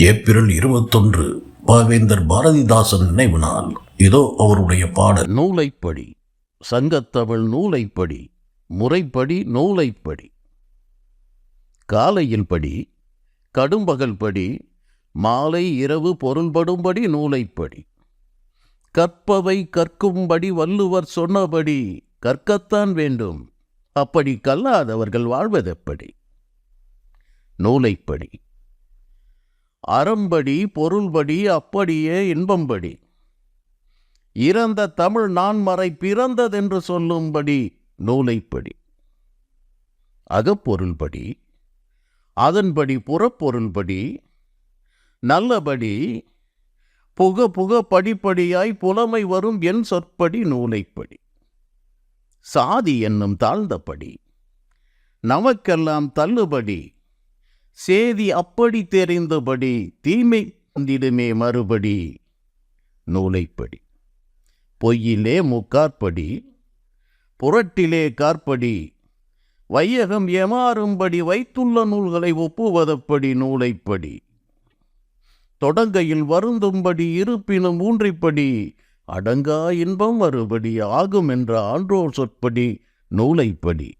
April இருபத்தொன்று பாவேந்தர் பாரதிதாசன் நினைவு நாள். இதோ அவருடைய பாடல். நூலைப்படி சங்கத்தமிழ் நூலைப்படி முறைப்படி நூலைப்படி. காலையில் படி கடும்பகல் படி மாலை இரவு பொருள்படும்படி நூலைப்படி. கற்பவை கற்கும்படி வள்ளுவர் சொன்னபடி கற்கத்தான் வேண்டும். அப்படி கல்லாதவர்கள் வாழ்வதெப்படி? நூலைப்படி அறம்படி பொருள்படி அப்படியே இன்பம்படி. இறந்த தமிழ் நான்மறை பிறந்ததென்று சொல்லும்படி நூலைப்படி. அகப்பொருள்படி அதன்படி புறப்பொருள்படி நல்லபடி புக புக படிப்படியாய் புலமை வரும் என் சொற்படி நூலைப்படி. சாதி என்னும் தாழ்ந்தபடி நமக்கெல்லாம் தள்ளுபடி சேதி அப்படி தெரிந்தபடி தீமை வந்திடுமே மறுபடி. நூலைப்படி. பொய்யிலே முக்காற்படி. புரட்டிலே காற்படி. வையகம் ஏமாறும்படி வைத்துள்ள நூல்களை ஒப்புவதப்படி நூலைப்படி. தொடங்கையில் வருந்தும்படி இருப்பினும் ஊன்றிப்படி. அடங்கா இன்பம் மறுபடி ஆகும் என்ற ஆன்றோர் சொற்படி நூலைப்படி.